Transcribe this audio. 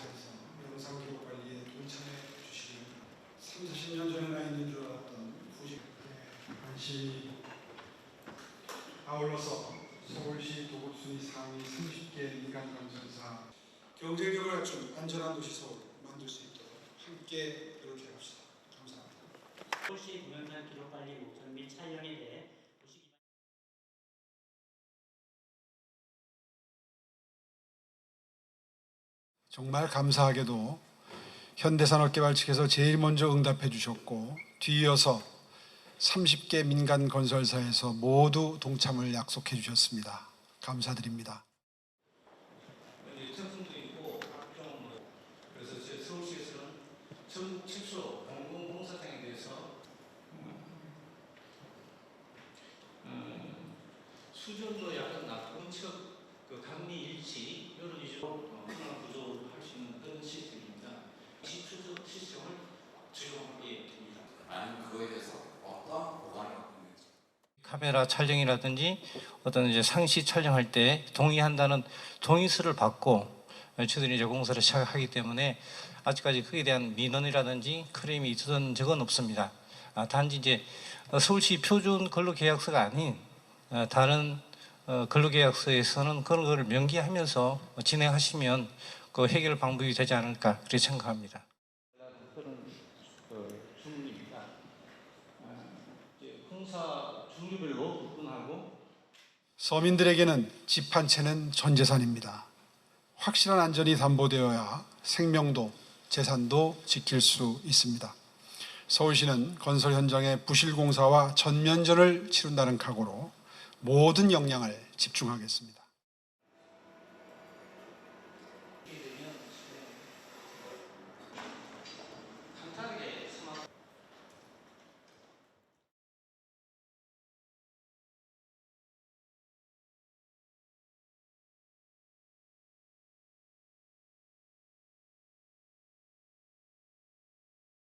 사에서 영상 기록 관리에 동참해 주시기 바랍니다. 3, 40년 전에나 있는 줄 알았던 90대 관시 아울러서 서울시 도급순위 상위 30개 민간건설사 경쟁력을 갖춘 안전한 도시 서울 만들 수 있도록 함께 노력해 봅시다. 감사합니다. 서울시 공영장 기록관리 목전 및 촬영에 대해 정말 감사하게도 현대산업개발 측에서 제일 먼저 응답해 주셨고 뒤이어서 30개 민간 건설사에서 모두 동참을 약속해 주셨습니다. 감사드립니다. 공공공사장에 대해서 음, 수준도 약간 낮은 척그 강미 일치 이런 위주로 어, 하나 구조를 할 수 있는 그런 시스템입니다. 이 수준 시스템을 적용하게 됩니다. 아니면 그거에 대해서 어떤 보관을 갖고 있는지 카메라 촬영이라든지 어떤 이제 상시 촬영할 때 동의한다는 동의서를 받고 저희들이 이제 공사를 시작하기 때문에 아직까지 그에 대한 민원이라든지 크레임이 있었던 적은 없습니다. 아, 단지 이제 서울시 표준 근로계약서가 아닌 어, 다른 어, 근로계약서에서는 그런 것을 명기하면서 진행하시면 그 해결 방법이 되지 않을까 그렇게 생각합니다. 그. 아, 공사 종류별로 구분하고 서민들에게는 집 한 채는 전 재산입니다. 확실한 안전이 담보되어야 생명도 재산도 지킬 수 있습니다. 서울시는 건설 현장의 부실 공사와 전면전을 치른다는 각오로 모든 역량을 집중하겠습니다.